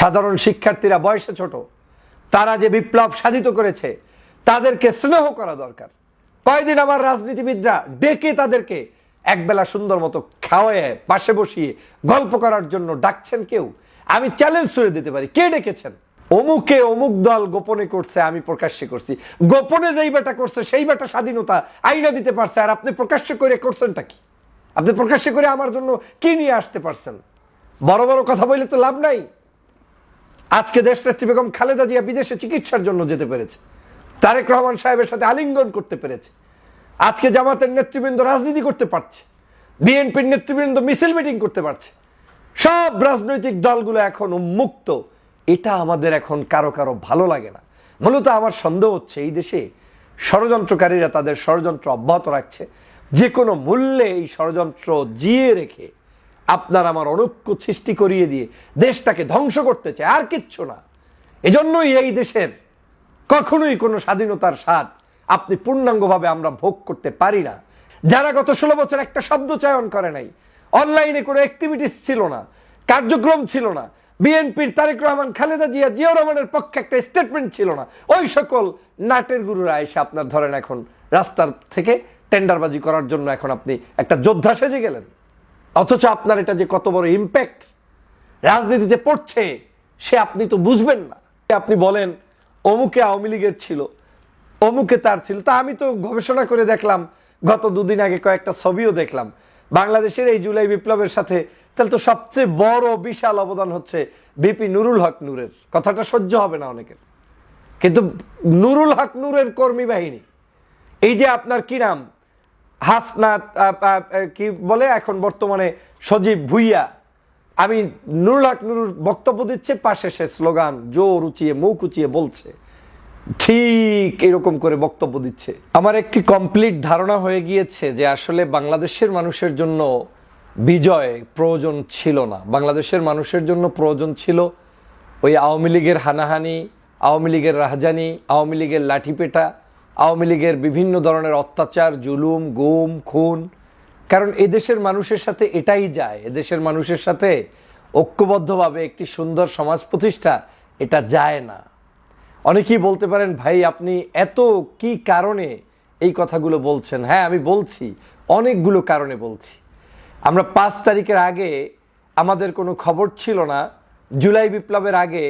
সাধারণ শিক্ষার্থীরা বয়সে ছোট, তারা যে বিপ্লব সাধিত করেছে, তাদেরকে স্নেহ করা দরকার। কয়দিন আমার রাজনীতিবিদরা ডেকে তাদেরকে একবেলা সুন্দর মতো খাওয়ায়, পাশে বসিয়ে গল্প করার জন্য ডাকছেন কেউ? আমি চ্যালেঞ্জ ছুড়ে দিতে পারি। কে ডেকেছেন? অমুকে অমুক দল গোপনে করছে, আমি প্রকাশ্যে করছি। গোপনে যেই বেটা করছে, সেই বেটা স্বাধীনতা আইনা দিতে পারছে, আর আপনি প্রকাশ্য করে করছেনটা কি? আপনি প্রকাশ্য করে আমার জন্য কি নিয়ে আসতে পারছেন? বড় বড় কথা বললে তো লাভ নাই। আজকে দেশনেত্রী বেগম খালেদা জিয়া বিদেশে চিকিৎসার জন্য যেতে পেরেছে। তারেক রহমান সাহেবের সাথে আলিঙ্গন করতে পেরেছে। আজকে জামাতের নেতৃবৃন্দ রাজনীতি করতে পারছে। বিএনপির নেতৃবৃন্দ মিছিল মিটিং করতে পারছে। সব রাজনৈতিক দলগুলো এখন উন্মুক্ত। এটা আমাদের এখন কারও কারও ভালো লাগে না। মূলত আমার সন্দেহ হচ্ছে, এই দেশে ষড়যন্ত্রকারীরা তাদের ষড়যন্ত্র অব্যাহত রাখছে। যে কোনো মূল্যে এই ষড়যন্ত্র জিয়ে রেখে আপনার আমার অনৈক্য সৃষ্টি করিয়ে দিয়ে দেশটাকে ধ্বংস করতে চায়, আর কিচ্ছু না। এজন্যই এই দেশের কখনোই কোনো স্বাধীনতার স্বাদ আপনি পূর্ণাঙ্গভাবে আমরা ভোগ করতে পারি না। যারা গত ষোলো বছর একটা শব্দ চয়ন করে নাই, অনলাইনে কোনো অ্যাক্টিভিটিস ছিল না, কার্যক্রম ছিল না, বিএনপির তারেক রহমান, খালেদা জিয়া জিয়া রহমানের পক্ষে একটা স্টেটমেন্ট ছিল না, ওই সকল নাটের গুরুরা এসে আপনার ধরেন এখন রাস্তার থেকে টেন্ডারবাজি করার জন্য এখন আপনি একটা যোদ্ধা সেজে গেলেন। অথচ আপনার এটা যে কত বড় ইম্প্যাক্ট রাজনীতিতে পড়ছে, সে আপনি তো বুঝবেন না। আপনি বলেন, অমুকে আওয়ামী লীগের ছিল, অমুকে তার ছিল। তা আমি তো গবেষণা করে দেখলাম, গত দুদিন আগে কয়েকটা ছবিও দেখলাম। বাংলাদেশের এই জুলাই বিপ্লবের সাথে তাহলে তো সবচেয়ে বড় বিশাল অবদান হচ্ছে বিপি নুরুল হক নূরের। কথাটা সহ্য হবে না অনেকের। কিন্তু নুরুল হক নূরের কর্মী বাহিনী, এই যে আপনার কি নাম? হাসনাত কি বলে এখন বর্তমানে সজীব ভুইয়া। আমি নুরুল হক নুরুর বক্তব্য দিচ্ছে, পাশে সে স্লোগান, জোর উঁচিয়ে, মুখ উঁচিয়ে বলছে। ঠিক এরকম করে বক্তব্য দিচ্ছে। আমার একটি কমপ্লিট ধারণা হয়ে গিয়েছে যে আসলে বাংলাদেশের মানুষের জন্য বিজয় প্রয়োজন ছিল না। বাংলাদেশের মানুষের জন্য প্রয়োজন ছিল ওই আওয়ামী লীগের হানাহানি, আওয়ামী লীগের রাহজানি, আওয়ামী লীগের লাঠিপেটা আওয়ামী লীগের বিভিন্ন ধরনের অত্যাচার, জুলুম, গুম, খুন। কারণ এদেশের মানুষের সাথে এটাই যায়। এদেশের মানুষের সাথে ঐক্যবদ্ধভাবে একটি সুন্দর সমাজ প্রতিষ্ঠা, এটা যায় না। অনেকেই বলতে পারেন, ভাই, আপনি এত কি কারণে এই কথাগুলো বলছেন? হ্যাঁ আমি বলছি, অনেকগুলো কারণে বলছি। আমরা পাঁচ তারিখের আগে আমাদের কোনো খবর ছিল না। জুলাই বিপ্লবের আগে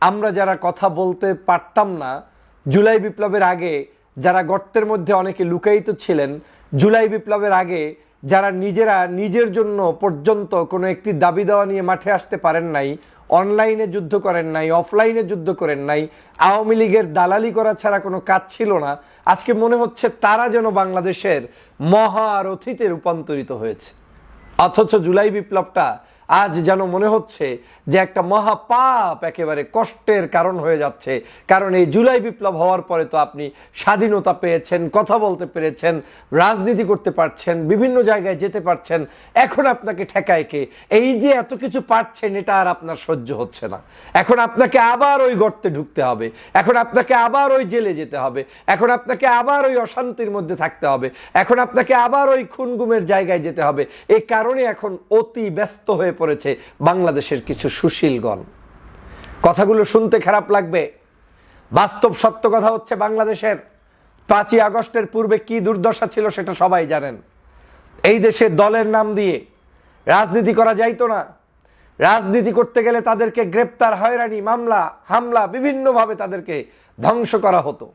আমরা যারা কথা বলতে পারতাম না, জুলাই বিপ্লবের আগে যারা গর্তের মধ্যে অনেকে লুকায়িত ছিলেন, জুলাই বিপ্লবের আগে যারা নিজেরা নিজের জন্য পর্যন্ত কোনো একটি দাবি দেওয়া নিয়ে মাঠে আসতে পারেন নাই, অনলাইনে যুদ্ধ করেন নাই, অফলাইনে যুদ্ধ করেন নাই, আওয়ামী লীগের দালালি করা ছাড়া কোনো কাজ ছিল না, আজকে মনে হচ্ছে তারা যেন বাংলাদেশের মহারথীতে রূপান্তরিত হয়েছে। অথচ জুলাই বিপ্লবটা আজ যেন মনে হচ্ছে যে একটা মহাপাপ একেবারে কষ্টের কারণ হয়ে যাচ্ছে। কারণ এই জুলাই বিপ্লব হওয়ার পরে তো আপনি স্বাধীনতা পেয়েছেন, কথা বলতে পেরেছেন, রাজনীতি করতে পারছেন, বিভিন্ন জায়গায় যেতে পারছেন। এখন আপনাকে ঠেকায় কে? এই যে এত কিছু পারছেন, এটা আর আপনার সহ্য হচ্ছে না। এখন আপনাকে আবার ওই গর্তে ঢুকতে হবে। এখন আপনাকে আবার ওই জেলে যেতে হবে। এখন আপনাকে আবার ওই অশান্তির মধ্যে থাকতে হবে। এখন আপনাকে আবার ওই খুনগুমের জায়গায় যেতে হবে। এই কারণে এখন অতি ব্যস্ত হয়ে পড়েছে বাংলাদেশের কিছু সুশীলগণ কথাগুলো শুনতে খারাপ লাগবে। বাস্তব সত্য কথা হচ্ছে বাংলাদেশের পাঁচই আগস্টের পূর্বে কি দুর্দশা ছিল সেটা সবাই জানেন। এই দেশে দলের নাম দিয়ে রাজনীতি করা যাইতো না। রাজনীতি করতে গেলে তাদেরকে গ্রেপ্তার, হয়রানি, মামলা, হামলা বিভিন্নভাবে তাদেরকে ধ্বংস করা হতো।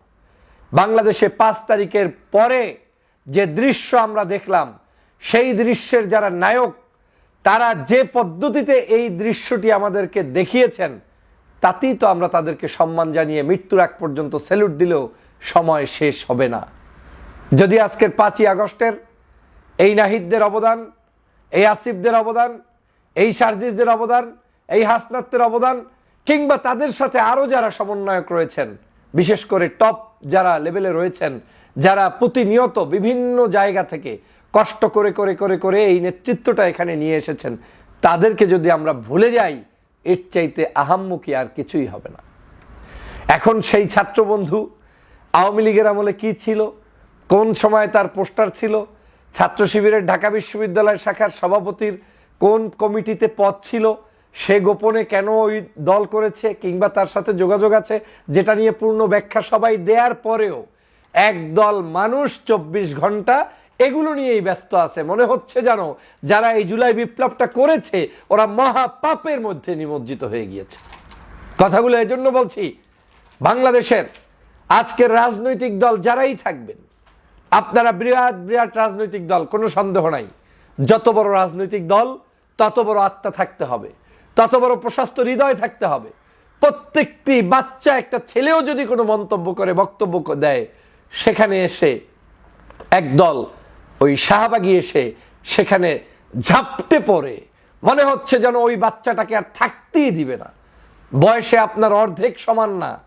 বাংলাদেশে পাঁচ তারিখের পরে যে দৃশ্য আমরা দেখলাম, সেই দৃশ্যের যারা নায়ক তারা যে পদ্ধতিতে এই দৃশ্যটি আমাদেরকে দেখিয়েছেন, তাতেই তো আমরা তাদেরকে সম্মান জানিয়ে মৃত্যুর আগ পর্যন্ত স্যালুট দিলেও সময় শেষ হবে না। যদি আজকের পাঁচই আগস্টের এই নাহিদদের অবদান, এই আসিফদের অবদান, এই সার্জিসদের অবদান, এই হাসনাত্তের অবদান, কিংবা তাদের সাথে আরও যারা সমন্বয়ক রয়েছেন, বিশেষ করে টপ যারা লেভেলে রয়েছেন, যারা প্রতিনিয়ত বিভিন্ন জায়গা থেকে কষ্ট করে করে করে করে এই নেতৃত্বটা এখানে নিয়ে এসেছেন। তাদেরকে যদি আমরা ভুলে যাই, এর চাইতে আহাম্মুখী আর কিছুই হবে না। এখন সেই ছাত্র বন্ধু আওয়ামী লীগের আমলে কি ছিল? কোন সময় তার পোস্টার ছিল? ছাত্র শিবিরের ঢাকা বিশ্ববিদ্যালয় শাখার সভাপতির কোন কমিটিতে পদ ছিল? সে গোপনে কেন ওই দল করেছে কিংবা তার সাথে যোগাযোগ আছে? যেটা নিয়ে পূর্ণ ব্যাখ্যা সবাই দেওয়ার পরেও একদল মানুষ চব্বিশ ঘণ্টা এগুলো নিয়েই ব্যস্ত আছে। মনে হচ্ছে জানো যারা এই জুলাই বিপ্লবটা করেছে, ওরা মহা পাপের মধ্যে নিমজ্জিত হয়ে গিয়েছে। কথাগুলো এই জন্য বলছি, বাংলাদেশের আজকের রাজনৈতিক দল যারাই থাকবেন, আপনারা বিরাট বিরাট রাজনৈতিক দল, কোনো সন্দেহ নাই। যত বড় রাজনৈতিক দল, তত বড় আত্মা থাকতে হবে। তত বড় প্রশস্ত হৃদয় থাকতে হবে। প্রত্যেকটি বাচ্চা, একটা ছেলেও যদি কোনো মন্তব্য করে, বক্তব্য দেয়, সেখানে এসে একদল ওই শাহবাগি এসে সেখানে ঝাপটে পড়ে। মনে হচ্ছে যেন ওই বাচ্চাটাকে আর থাকতেই দিবে না। বয়সে আপনার অর্ধেক সমান না।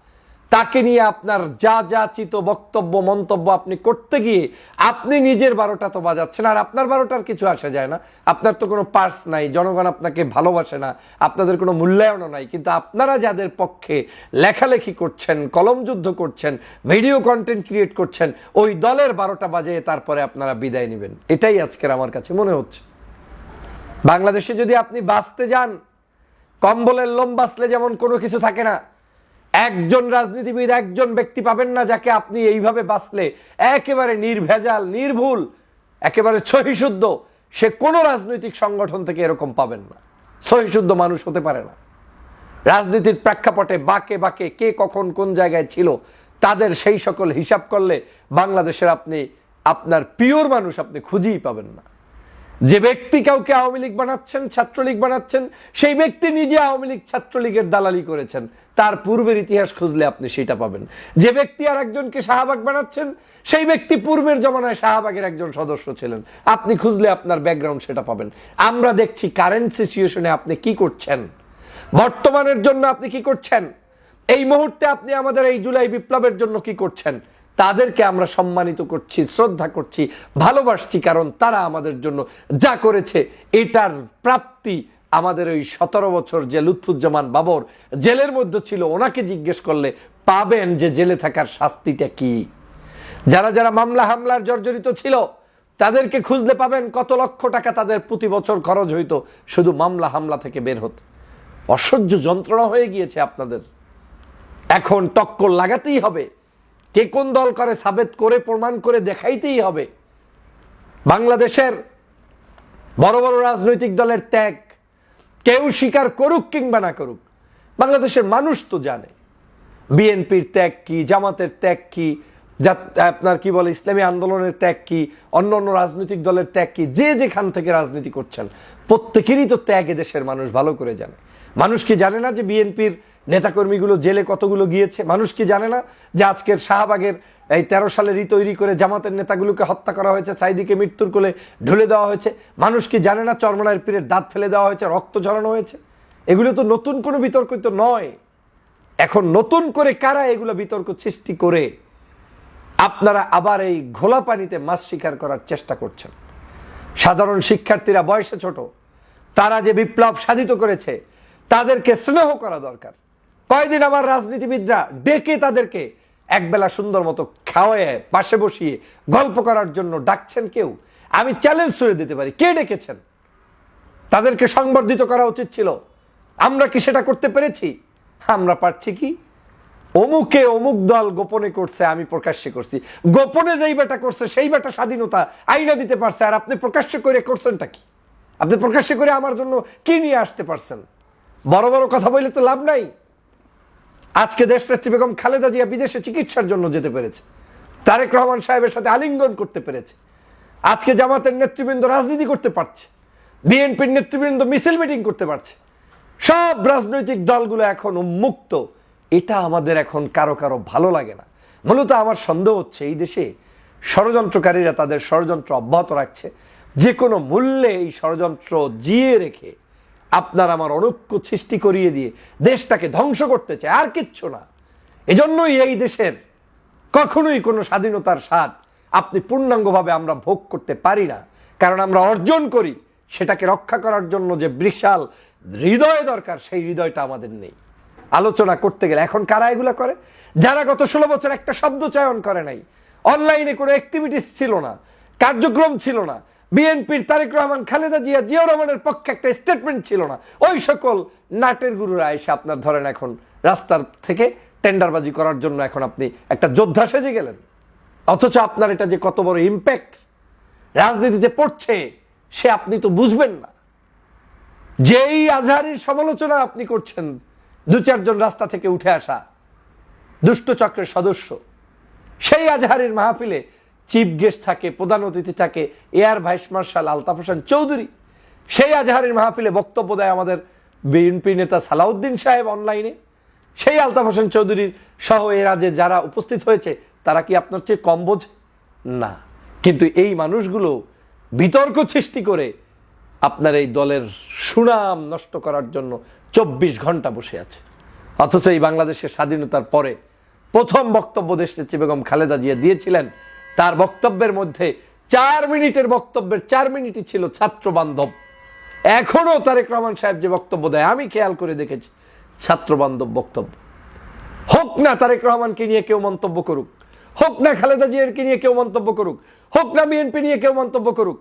তাকে নিয়ে আপনার যা যা চিত বক্তব্য, মন্তব্য আপনি করতে গিয়ে আপনি নিজের বারোটা তো বাজাচ্ছেন, আর আপনার বারোটার কিছু আসা যায় না। আপনার তো কোনো পার্স নাই, জনগণ আপনাকে ভালোবাসে না, আপনাদের কোনো মূল্যায়নও নাই, কিন্তু আপনারা যাদের পক্ষে লেখালেখি করছেন, কলম যুদ্ধ করছেন, ভিডিও কন্টেন্ট ক্রিয়েট করছেন, ওই দলের বারোটা বাজে তারপরে আপনারা বিদায় নেবেন। এটাই আজকের আমার কাছে মনে হচ্ছে। বাংলাদেশে যদি আপনি বাঁচতে যান, কম্বলের লোম বাঁচলে যেমন কোনো কিছু থাকে না একজন রাজনীতিবিদ একজন ব্যক্তি পাবেন না যাকে আপনি এইভাবে বাঁচলে একেবারে নির্ভেজাল, নির্ভুল, একেবারে সহিশুদ্ধ, সে কোনো রাজনৈতিক সংগঠন থেকে এরকম পাবেন না। সহিশুদ্ধ মানুষ হতে পারে না। রাজনীতির প্রেক্ষাপটে বাকে বাকে কে কখন কোন জায়গায় ছিল, তাদের সেই সকল হিসাব করলে বাংলাদেশের আপনি, আপনার পিওর মানুষ আপনি খুঁজেই পাবেন না। যে ব্যক্তি কাউকে আওয়ামী লীগ বানাচ্ছেন, ছাত্রলীগ বানাচ্ছেন, সেই ব্যক্তি নিজে আওয়ামী লীগ, ছাত্রলীগের দালালি করেছেন। তার পূর্বের ইতিহাস খুঁজলে আপনি সেটা পাবেন। যে ব্যক্তি আর একজনকে শাহবাগ বানাচ্ছেন, সেই ব্যক্তি পূর্বের জমানায় শাহবাগের একজন সদস্য ছিলেন। আপনি খুঁজলে আপনার ব্যাকগ্রাউন্ড সেটা পাবেন। আমরা দেখছি কারেন্ট সিচুয়েশনে আপনি কি করছেন? বর্তমানের জন্য আপনি কি করছেন? এই মুহূর্তে আপনি আমাদের এই জুলাই বিপ্লবের জন্য কি করছেন? তাদেরকে আমরা সম্মানিত করছি, শ্রদ্ধা করছি, ভালোবাসছি, কারণ তারা আমাদের জন্য যা করেছে, এটার প্রাপ্তি আমাদের ওই সতেরো বছর যে লুৎফুজ্জামান বাবর জেলের মধ্যে ছিল, ওনাকে জিজ্ঞেস করলে পাবেন যে জেলে থাকার শাস্তিটা কি? যারা যারা মামলা হামলার জর্জরিত ছিল, তাদেরকে খুঁজলে পাবেন কত লক্ষ টাকা তাদের প্রতি বছর খরচ হইতো, শুধু মামলা হামলা থেকে বের হতে। অসহ্য যন্ত্রণা হয়ে গিয়েছে আপনাদের। এখন টক্কর লাগাতেই হবে। কে কোন দল করে সাবেত করে, প্রমাণ করে দেখাইতেই হবে। বাংলাদেশের বড় বড় রাজনৈতিক দলের ত্যাগ কেউ স্বীকার করুক কিংবা না করুক, বাংলাদেশের মানুষ তো জানে। বিএনপির ত্যাগ কি, জামাতের ত্যাগ কি আপনার কি বলে, ইসলামী আন্দোলনের ত্যাগ কি, অন্য অন্য রাজনৈতিক দলের ত্যাগ কি, যে যেখান থেকে রাজনীতি করছেন, প্রত্যেকেরই তো ত্যাগ দেশের মানুষ ভালো করে জানে। মানুষ কি জানে না যে বিএনপির নেতাকর্মীগুলো জেলে কতগুলো গিয়েছে? মানুষ কি জানে না যে আজকের শাহবাগের এই তেরো সালে রি তৈরি করে জামাতের নেতাগুলোকে হত্যা করা হয়েছে, সাইদিকে মৃত্যুর কোলে ঢুলে দেওয়া হয়েছে? মানুষ কি জানে না চরমনায়ের পীরের দাঁত ফেলে দেওয়া হয়েছে, রক্ত ঝরানো হয়েছে? এগুলো তো নতুন কোনো বিতর্ক তো নয়। এখন নতুন করে কারা এগুলো বিতর্ক সৃষ্টি করে? আপনারা আবার এই ঘোলা পানিতে মাছ শিকার করার চেষ্টা করছেন। সাধারণ শিক্ষার্থীরা বয়সে ছোট, তারা যে বিপ্লব সাধিত করেছে, তাদেরকে স্নেহ করা দরকার। কয়দিন আমার রাজনীতিবিদরা ডেকে তাদেরকে একবেলা সুন্দর মতো খাওয়ায়, পাশে বসিয়ে গল্প করার জন্য ডাকছেন কেউ? আমি চ্যালেঞ্জ ছুড়ে দিতে পারি। কে ডেকেছেন? তাদেরকে সংবর্ধিত করা উচিত ছিল। আমরা কি সেটা করতে পেরেছি? আমরা পারছি কি? অমুকে অমুক দল গোপনে করছে, আমি প্রকাশ্যে করছি। গোপনে যেই বেটা করছে, সেই বেটা স্বাধীনতা আইনা দিতে পারছে। আর আপনি প্রকাশ্য করে করছেনটা কি? আপনি প্রকাশ্য করে আমার জন্য কি নিয়ে আসতে পারছেন? বড় বড় কথা বললে তো লাভ নাই। আজকে দেশনেত্রী বেগম খালেদা জিয়া বিদেশে চিকিৎসার জন্য যেতে পেরেছে। তারেক রহমান সাহেবের সাথে আলিঙ্গন করতে পেরেছে। আজকে জামাতের নেতৃবৃন্দ রাজনীতি করতে পারছে। বিএনপির নেতৃবৃন্দ মিছিল মিটিং করতে পারছে। সব রাজনৈতিক দলগুলো এখন উন্মুক্ত। এটা আমাদের এখন কারও কারও ভালো লাগে না। মূলত আমার সন্দেহ হচ্ছে, এই দেশে ষড়যন্ত্রকারীরা তাদের ষড়যন্ত্র অব্যাহত রাখছে। যে কোনো মূল্যে এই ষড়যন্ত্র জিয়ে রেখে আপনার আমার অনৈক্য সৃষ্টি করিয়ে দিয়ে দেশটাকে ধ্বংস করতে চায়, আর কিচ্ছু না। এজন্যই এই দেশের কখনোই কোনো স্বাধীনতার স্বাদ আপনি পূর্ণাঙ্গভাবে আমরা ভোগ করতে পারি না। কারণ আমরা অর্জন করি সেটাকে রক্ষা করার জন্য যে বিশাল হৃদয় দরকার, সেই হৃদয়টা আমাদের নেই। আলোচনা করতে গেলে এখন কারা এগুলো করে? যারা গত ষোলো বছর একটা শব্দ চয়ন করে নাই, অনলাইনে কোনো অ্যাক্টিভিটিস ছিল না, কার্যক্রম ছিল না বিএনপির তারেক রহমান, খালেদা জিয়া জিয়া রহমানের পক্ষে একটা স্টেটমেন্ট ছিল না। ওই সকল নাটের গুরুরা এসে আপনার ধরেন এখন রাস্তার থেকে টেন্ডারবাজি করার জন্য এখন আপনি একটা যোদ্ধা সেজে গেলেন। অথচ আপনার এটা যে কত বড় ইম্প্যাক্ট রাজনীতিতে পড়ছে, সে আপনি তো বুঝবেন না। যেই আজহারির সমালোচনা আপনি করছেন, দু চারজন রাস্তা থেকে উঠে আসা, দুষ্ট চক্রের সদস্য, সেই আজহারের মাহফিলে চিফ গেস্ট থাকে, প্রধান অতিথি থাকে, air vice marshal Altaf Hossain Chowdhury. সেই আজহারের মাহফিলে বক্তব্য দেয় আমাদের বিএনপি নেতা সালাউদ্দিন সাহেব অনলাইনে। সেই আলতাফ হোসেন চৌধুরীর সহ এরা যে যারা উপস্থিত হয়েছে, তারা কি আপনার চেয়ে কম বোঝে? না। কিন্তু এই মানুষগুলো বিতর্ক সৃষ্টি করে আপনার এই দলের সুনাম নষ্ট করার জন্য চব্বিশ ঘণ্টা বসে আছে। অথচ এই বাংলাদেশের স্বাধীনতার পরে প্রথম বক্তব্য দেশনেত্রী বেগম খালেদা জিয়া দিয়েছিলেন তার বক্তব্যের মধ্যে চার মিনিটের বক্তব্যের চার মিনিটই ছিল ছাত্র বান্ধব এখনও তারেক রহমান সাহেব যে বক্তব্য দেয়, আমি খেয়াল করে দেখেছি ছাত্র বান্ধব বক্তব্য। হোক না তারেক রহমানকে নিয়ে কেউ মন্তব্য করুক, হোক না খালেদা জিয়ারকে নিয়ে কেউ মন্তব্য করুক, হোক না বিএনপি নিয়ে কেউ মন্তব্য করুক,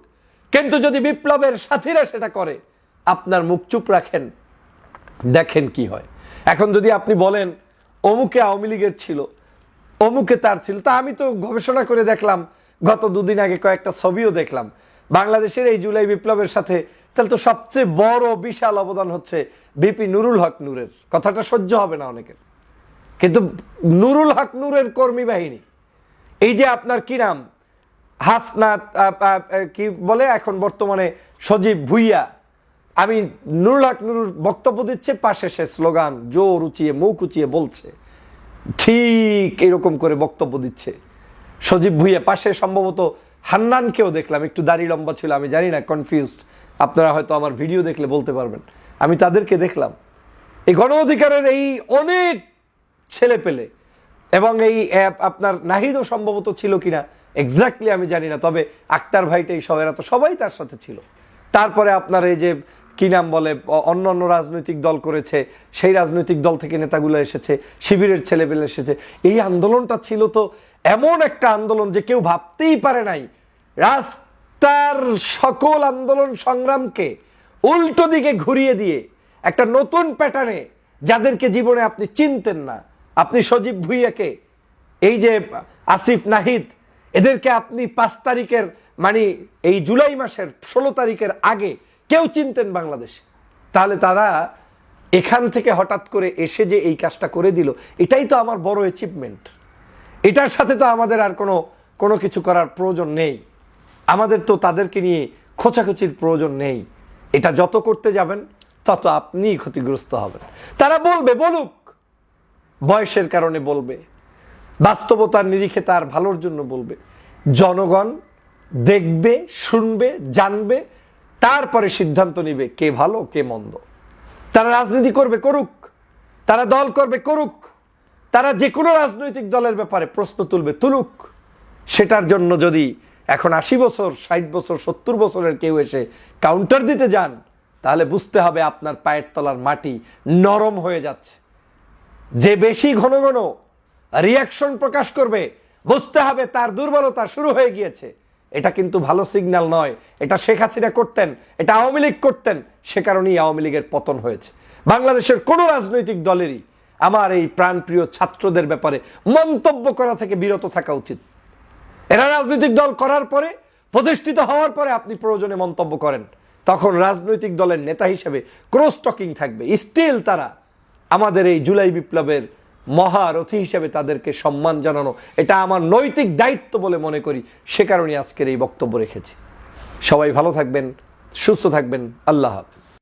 কিন্তু যদি বিপ্লবের সাথীরা সেটা করে, আপনার মুখ চুপ রাখেন, দেখেন কি হয়। এখন যদি আপনি বলেন, অমুকে আওয়ামী লীগের ছিল অমুকে তার ছিল। তা আমি তো গবেষণা করে দেখলাম, গত দুদিন আগে কয়েকটা ছবিও দেখলাম। বাংলাদেশের এই জুলাই বিপ্লবের সাথে তাহলে তো সবচেয়ে বড়, বিশাল অবদান হচ্ছে বিপি নুরুল হক নূরের। কথাটা সহ্য হবে না অনেকের। কিন্তু নুরুল হক নূরের কর্মী বাহিনী, এই যে আপনার কি নাম? হাসনাত কি বলে এখন বর্তমানে সজীব ভুইয়া। আমি নুরুল হক নুরুর বক্তব্য দিচ্ছে, পাশে সে স্লোগান, জোর উঁচিয়ে, মুখ উঁচিয়ে বলছে। ঠিক এরকম করে বক্তব্য দিচ্ছে। সজীব ভুইয়া, পাশে সম্ভবত হান্নানকেও দেখলাম, একটু দাড়ি লম্বা ছিল, আমি জানি না কনফিউজড আপনারা হয়তো আমার ভিডিও দেখলে বলতে পারবেন। আমি তাদেরকে দেখলাম। এই গণ অধিকারের এই অনেক ছেলে পেলে এবং এই অ্যাপ আপনার নাহিদও সম্ভবত ছিল কিনা এক্স্যাক্টলি আমি জানি না, তবে আক্তার ভাইটা এই সবেরা তো সবাই তার সাথে ছিল। তারপরে আপনার এই যে কি নাম বলে অন্য অন্য রাজনৈতিক দল করেছে, সেই রাজনৈতিক দল থেকে নেতাগুলো এসেছে, শিবিরের ছেলেপেলে এসেছে। এই আন্দোলনটা ছিল তো এমন একটা আন্দোলন যে কেউ ভাবতেই পারে নাই। রাস্তার সকল আন্দোলন সংগ্রামকে উল্টো দিকে ঘুরিয়ে দিয়ে একটা নতুন প্যাটার্নে যাদেরকে জীবনে আপনি চিনতেন না, আপনি সজীব ভুইয়াকে, এই যে আসিফ নাহিদ, এদেরকে আপনি পাঁচ তারিখের মানে এই জুলাই মাসের ষোলো তারিখের আগে কেউ চিনতেন বাংলাদেশে। তাহলে তারা এখান থেকে হঠাৎ করে এসে যে এই কাজটা করে দিল, এটাই তো আমার বড় অ্যাচিভমেন্ট এটার সাথে তো আমাদের আর কোনো কোনো কিছু করার প্রয়োজন নেই। আমাদের তো তাদেরকে নিয়ে খোঁচাখুচির প্রয়োজন নেই। এটা যত করতে যাবেন, তত আপনিই ক্ষতিগ্রস্ত হবেন। তারা বলবে, বলুক। বয়সের কারণে বলবে। বাস্তবতার নিরিখে তার ভালোর জন্য বলবে। জনগণ দেখবে, শুনবে, জানবে তারপরে সিদ্ধান্ত নিবে কে ভালো, কে মন্দ। তারা রাজনীতি করবে করুক, তারা দল করবে করুক, তারা যে কোনো রাজনৈতিক দলের ব্যাপারে প্রশ্ন তুলবে তুলুক। সেটার জন্য যদি এখন আশি বছর, ষাট বছর, সত্তর বছরের কেউ এসে কাউন্টার দিতে যান, তাহলে বুঝতে হবে আপনার পায়ের তলার মাটি নরম হয়ে যাচ্ছে। যে বেশি ঘন ঘন রিয়াকশন প্রকাশ করবে, বুঝতে হবে তার দুর্বলতা শুরু হয়ে গিয়েছে। এটা কিন্তু ভালো সিগন্যাল নয়। এটা শেখ হাসিনা করতেন, এটা আওয়ামী লীগ করতেন, সে কারণেই আওয়ামী লীগের পতন হয়েছে। বাংলাদেশের কোনো রাজনৈতিক দলেরই আমার এই প্রাণপ্রিয় ছাত্রদের ব্যাপারে মন্তব্য করা থেকে বিরত থাকা উচিত। এরা রাজনৈতিক দল করার পরে, প্রতিষ্ঠিত হওয়ার পরে আপনি প্রয়োজনে মন্তব্য করেন। তখন রাজনৈতিক দলের নেতা হিসেবে ক্রস টকিং থাকবে। স্টিল তারা আমাদের এই জুলাই বিপ্লবের মহারথী হিসেবে তাদেরকে সম্মান জানানো। এটা আমার নৈতিক দায়িত্ব বলে মনে করি। সে কারণে আজকের এই বক্তব্য রেখেছি। সবাই ভালো থাকবেন, সুস্থ থাকবেন। আল্লাহ হাফেজ।